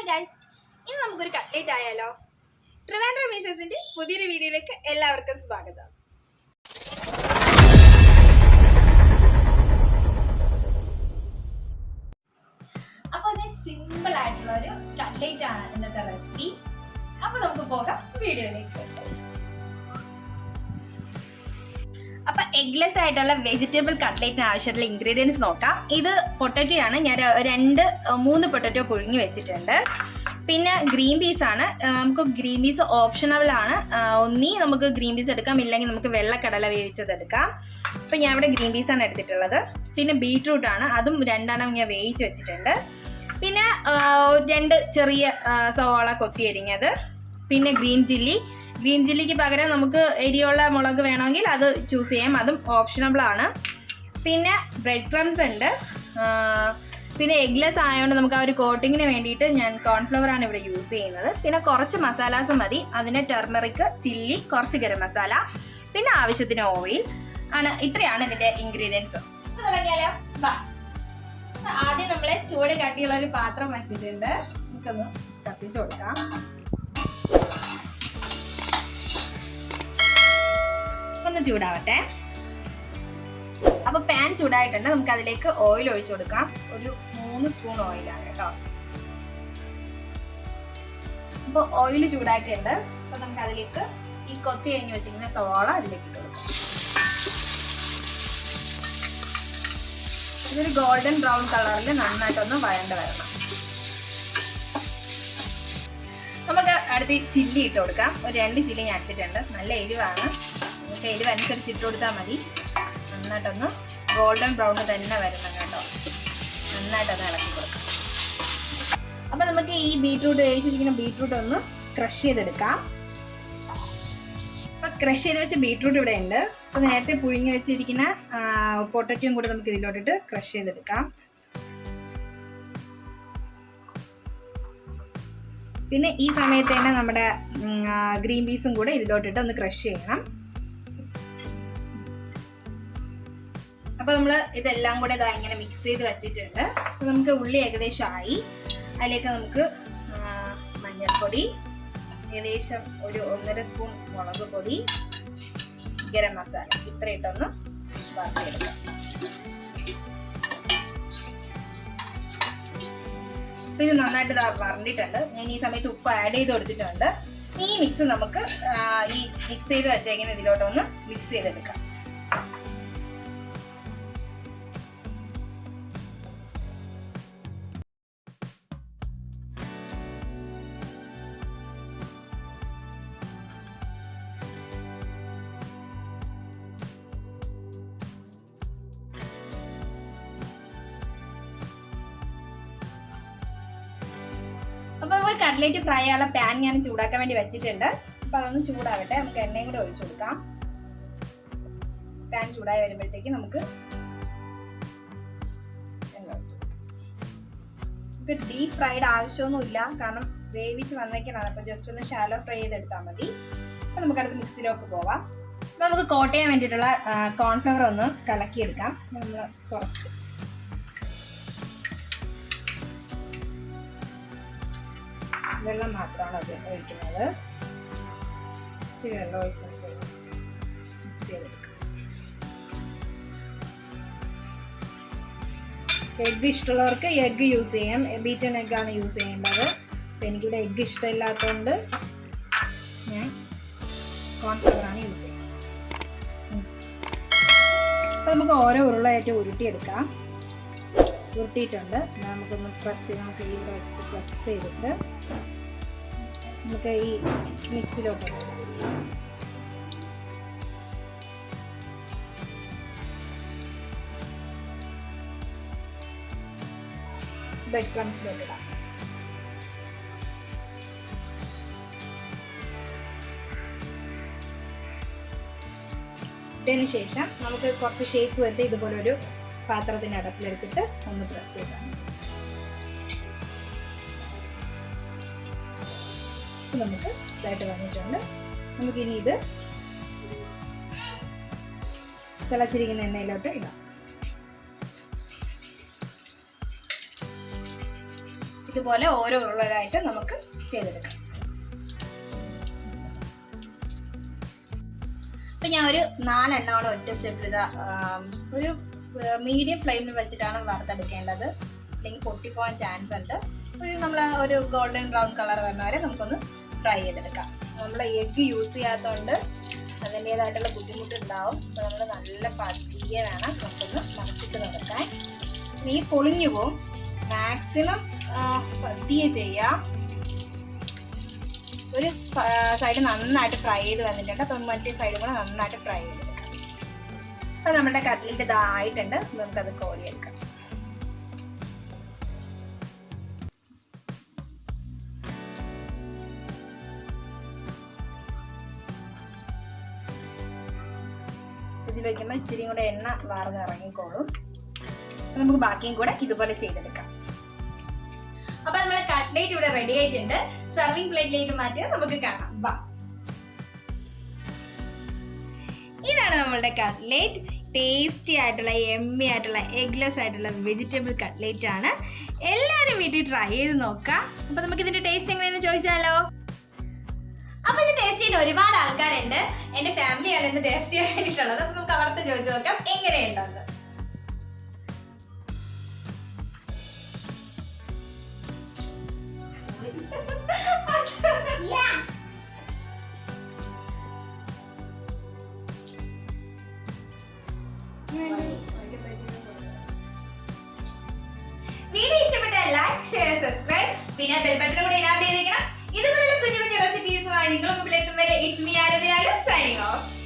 Hi guys ഇന്ന് നമുക്കൊരു cutlet ആയാലോ? ട്രിവാൻഡ്ര മീഷേഴ്സിന്റെ പുതിയൊരു വീഡിയോയിലേക്ക് എല്ലാവർക്കും സ്വാഗതം. അപ്പോൾ ഇത് സിമ്പിൾ ആയിട്ടുള്ള ഒരു കട്ട്ലേറ്റ് ആണ് ഇന്നത്തെ റെസിപ്പി അപ്പൊ നമുക്ക് പോകാം വീഡിയോയിലേക്ക്. അപ്പൊ എഗ്ലെസ് ആയിട്ടുള്ള വെജിറ്റബിൾ കട്ട്ലേറ്റിന് ആവശ്യമുള്ള ഇൻഗ്രീഡിയൻസ് നോക്കാം. ഇത് പൊട്ടറ്റോ ആണ് ഞാൻ രണ്ട് മൂന്ന് പൊട്ടറ്റോ പുഴുങ്ങി വെച്ചിട്ടുണ്ട്. പിന്നെ ഗ്രീൻ പീസ് ആണ്. നമുക്ക് ഗ്രീൻ പീസ് ഓപ്ഷണബിൾ ആണ്. ഒന്നീ നമുക്ക് ഗ്രീൻ പീസ് എടുക്കാം. ഇല്ലെങ്കിൽ നമുക്ക് വെള്ളക്കടല വേവിച്ചത് എടുക്കാം. അപ്പൊ ഞാൻ ഇവിടെ ഗ്രീൻ പീസ് ആണ് എടുത്തിട്ടുള്ളത്. പിന്നെ ബീട്രൂട്ട് ആണ്. അതും രണ്ടെണ്ണം ഞാൻ വേവിച്ച് വെച്ചിട്ടുണ്ട്. പിന്നെ രണ്ട് ചെറിയ സവാള കൊത്തിയരിഞ്ഞത്. പിന്നെ ഗ്രീൻ ചില്ലി ഗ്രീൻ ചില്ലിക്ക് പകരം നമുക്ക് എരിയുള്ള മുളക് വേണമെങ്കിൽ അത് ചൂസ് ചെയ്യാം. അതും ഓപ്ഷണബിൾ ആണ്. പിന്നെ ബ്രെഡ് ക്രംസ് ഉണ്ട്. പിന്നെ എഗ്ലെസ് ആയതുകൊണ്ട് നമുക്ക് ആ ഒരു കോട്ടിങ്ങിന് വേണ്ടിയിട്ട് ഞാൻ കോൺഫ്ലവർ ആണ് ഇവിടെ യൂസ് ചെയ്യുന്നത്. പിന്നെ കുറച്ച് മസാലാസ് മതി. അതിന് ടെർമറിക്ക് ചില്ലി കുറച്ച് ഗരം മസാല പിന്നെ ആവശ്യത്തിന് ഓയിൽ ആണ് ഇത്രയാണ് ഇതിന്റെ ഇൻഗ്രീഡിയൻസ് ആദ്യം നമ്മളെ ചൂട് കട്ടിയുള്ള ഒരു പാത്രം വെച്ചിട്ടുണ്ട്. നമുക്കൊന്ന് കത്തിച്ചു കൊടുക്കാം. ചൂടാവട്ടെ. അപ്പൊ പാൻ ചൂടായിട്ടുണ്ട്. നമുക്ക് അതിലേക്ക് ഓയിൽ ഒഴിച്ചു കൊടുക്കാം. ഒരു മൂന്ന് സ്പൂൺ ഓയിലാണ് കേട്ടോ. അപ്പൊ ഓയിൽ ചൂടായിട്ടുണ്ട്. അപ്പൊ നമുക്ക് അതിലേക്ക് ഈ കൊത്തി കഴിഞ്ഞ് വെച്ചിരിക്കുന്ന സവാള അതിലേക്ക് ഇട്ട് കൊടുക്കാം. ഇതൊരു ഗോൾഡൻ ബ്രൗൺ കളറിൽ നന്നായിട്ടൊന്ന് വഴണ്ട് വരണം. നമുക്ക് അടുത്ത് ചില്ലി ഇട്ട് കൊടുക്കാം. ഒരു രണ്ട് ചില്ലി ഞാൻ അടിച്ചിട്ടുണ്ട് നല്ല എരിവാണ്. എരിവ് അനുസരിച്ച് ഇട്ട് കൊടുത്താൽ മതി. നന്നായിട്ടൊന്ന് ഗോൾഡൻ ബ്രൗൺ തന്നെ വരണം കേട്ടോ. നന്നായിട്ടൊന്ന് ഇളക്കി കൊടുക്കാം. അപ്പം നമുക്ക് ഈ ബീട്രൂട്ട് വേവിച്ചിരിക്കുന്ന ബീട്രൂട്ട് ഒന്ന് ക്രഷ് ചെയ്തെടുക്കാം. അപ്പം ക്രഷ് ചെയ്ത് വെച്ച ബീട്രൂട്ട് ഇവിടെ ഉണ്ട്. അപ്പം നേരത്തെ പുഴുങ്ങി വെച്ചിരിക്കുന്ന പൊട്ടറ്റോയും കൂടെ നമുക്ക് ഇതിലോട്ടിട്ട് ക്രഷ് ചെയ്തെടുക്കാം. പിന്നെ ഈ സമയത്ത് തന്നെ നമ്മുടെ ഗ്രീൻ പീസും കൂടെ ഇതിലോട്ടിട്ട് ഒന്ന് ക്രഷ് ചെയ്യണം. അപ്പൊ നമ്മൾ ഇതെല്ലാം കൂടെ ഇതാ ഇങ്ങനെ മിക്സ് ചെയ്ത് വെച്ചിട്ടുണ്ട്. അപ്പൊ നമുക്ക് ഉള്ളി ഏകദേശം ആയി അതിലേക്ക് നമുക്ക് മഞ്ഞൾപ്പൊടി ഏകദേശം ഒരു ഒന്നര സ്പൂൺ മുളക് പൊടി ഗരം മസാല. ഇത്ര ഇട്ടൊന്ന് വറുത്തെടുക്കാം. അപ്പൊ ഇത് നന്നായിട്ട് വറണ്ടിട്ടുണ്ട് ഞാൻ ഈ സമയത്ത് ഉപ്പ് ആഡ് ചെയ്ത് കൊടുത്തിട്ടുണ്ട്. ഈ മിക്സ് നമുക്ക് ഈ മിക്സ് ചെയ്ത് വെച്ചേക്കുന്ന ഇതിലോട്ടൊന്ന് മിക്സ് ചെയ്തെടുക്കാം. കട്ലേറ്റ് ഫ്രൈ ചെയ്യാനുള്ള പാൻ ഞാൻ ചൂടാക്കാൻ വേണ്ടി വെച്ചിട്ടുണ്ട്. അപ്പൊ അതൊന്ന് ചൂടാവട്ടെ. നമുക്ക് എണ്ണയും കൂടെ ഒഴിച്ചു കൊടുക്കാം. പാൻ ചൂടായി വരുമ്പോഴത്തേക്ക് നമുക്ക് എണ്ണ നമുക്ക് ഡീപ് ഫ്രൈഡ് ആവശ്യമൊന്നുമില്ല കാരണം വേവിച്ച് വന്നേക്കാണ് അപ്പൊ ജസ്റ്റ് ഒന്ന് ഷാലോ ഫ്രൈ ചെയ്തെടുത്താൽ മതി. അപ്പൊ നമുക്ക് അടുത്ത് മിക്സിയിലേക്ക് പോവാം. അപ്പൊ നമുക്ക് കോട്ട് ചെയ്യാൻ വേണ്ടിയിട്ടുള്ള കോൺഫ്ലവർ ഒന്ന് കലക്കിയെടുക്കാം. നമ്മൾ കുറച്ച് വെള്ളം മാത്രമാണ് അത് ഒഴിക്കുന്നത്. ഇച്ചിരി വെള്ളം ഒഴിച്ച് മിക്സ് എഗ്ഗ് ഇഷ്ടമുള്ളവർക്ക് എഗ്ഗ് യൂസ് ചെയ്യാം. ബീറ്റൺ എഗ്ഗാണ് യൂസ് ചെയ്യേണ്ടത്. അപ്പം എനിക്കിവിടെ എഗ്ഗ് ഇഷ്ടമില്ലാത്തതുകൊണ്ട് ഞാൻ കോൺഫ്ലവറാണ് യൂസ് ചെയ്യുന്നത്. അപ്പം നമുക്ക് ഓരോ ഉരുളയായിട്ട് ഉരുട്ടിയെടുക്കാം. ഉരുട്ടിയിട്ടുണ്ട്. നമുക്കൊന്ന് പ്രസ് ചെയ്ത് നമുക്ക് ഈ വെച്ചിട്ട് പ്രസ് ചെയ്തിട്ട് നമുക്ക് ഈ മിക്സിലോട്ട് ഇടാം. ബ്രെഡ് ക്രംസിലോട്ട് ഇടാം ഇട്ടതിന് ശേഷം നമുക്ക് കുറച്ച് ഷേപ്പ് വരുത്തി ഇതുപോലൊരു പാത്രത്തിന്റെ അടപ്പിലെടുത്തിട്ട് ഒന്ന് പ്രസ് ചെയ്താൽ ഇപ്പൊ നമുക്ക് ഇതായിട്ട് വന്നിട്ടുണ്ട്. നമുക്കിനി ഇത് തിളച്ചിരിക്കുന്ന എണ്ണയിലോട്ട് ഇടാം. ഇതുപോലെ ഓരോ ഉള്ളതായിട്ട് നമുക്ക് ചെയ്തെടുക്കാം. അപ്പൊ ഞാൻ ഒരു നാലെണ്ണമാണ് ഒറ്റ സ്റ്റെപ്പിൽ ഇതാ ഒരു മീഡിയം ഫ്ലെയിമിൽ വെച്ചിട്ടാണ് വറുത്തെടുക്കേണ്ടത്. അല്ലെങ്കിൽ പൊട്ടിപ്പോകാൻ ചാൻസ് ഉണ്ട്. നമ്മൾ ഒരു ഗോൾഡൻ ബ്രൗൺ കളർ വരുന്ന വരെ നമുക്കൊന്ന് ഫ്രൈ ചെയ്തെടുക്കാം. നമ്മൾ എഗ്ഗ് യൂസ് ചെയ്യാത്തതുകൊണ്ട് അതിന്റേതായിട്ടുള്ള ബുദ്ധിമുട്ടുണ്ടാവും. അപ്പോൾ നമ്മൾ നല്ല പതിയെ വേണം നമുക്കൊന്ന് മറച്ചിട്ട് നടക്കാൻ നീ പൊളിഞ്ഞു പോവും. മാക്സിമം പതിയെ ചെയ്യാം. ഒരു സൈഡ് നന്നായിട്ട് ഫ്രൈ ചെയ്ത് വന്നിട്ടുണ്ട്. അപ്പം മറ്റേ സൈഡും കൂടെ നന്നായിട്ട് ഫ്രൈ ചെയ്തെടുക്കാം. അപ്പം നമ്മുടെ കട്ട്ലറ്റ് ഇതായിട്ടുണ്ട്. നമുക്കത് കോരിയെടുക്കാം. ഇതിൽ വയ്ക്കുമ്പോൾ ഇച്ചിരി കൂടെ എണ്ണ വാർന്ന് ഇറങ്ങിക്കോളും നമുക്ക് ബാക്കിയും കൂടെ ഇതുപോലെ ചെയ്തെടുക്കാം. അപ്പൊ നമ്മുടെ കട്ട്ലേറ്റ് ഇവിടെ റെഡി ആയിട്ടുണ്ട്. സർവിംഗ് പ്ലേറ്റിലേക്ക് മാറ്റി നമുക്ക് കാണാം. വാ. ഇതാണ് നമ്മളുടെ കട്ട്ലേറ്റ് ടേസ്റ്റി ആയിട്ടുള്ള എമ്മി ആയിട്ടുള്ള എഗ്ലെസ് ആയിട്ടുള്ള വെജിറ്റബിൾ കട്ട്ലേറ്റ് ആണ്. എല്ലാവരും വീട്ടിൽ ട്രൈ ചെയ്ത് നോക്കാം. അപ്പൊ നമുക്ക് ഇതിന്റെ ടേസ്റ്റ് എങ്ങനെയെന്ന് ചോദിച്ചാലോ? അപ്പൊ ഇത് ടേസ്റ്റ് ചെയ്യുന്ന ഒരുപാട് ആൾക്കാരുണ്ട്. എന്റെ ഫാമിലിയാണ് ഇന്ന് ടേസ്റ്റ് ചെയ്യാൻ വേണ്ടിയിട്ടുള്ളത് അപ്പൊ നമുക്ക് അവിടുത്തെ ചോദിച്ചു നോക്കാം. എങ്ങനെയുണ്ടെന്ന് വീഡിയോ ഇഷ്ടപ്പെട്ടാൽ ലൈക്ക് ഷെയർ സബ്സ്ക്രൈബ് പിന്നെ ബെൽ ബട്ടൺ കൂടെ ഇനാബിൾ ചെയ്തേക്കണം റെസിപ്പീസുമായി നിങ്ങൾ മുമ്പിലെത്തും വരെ ഇറ്റ് മീ ആരതയാലും സൈനിങ് ഓഫ്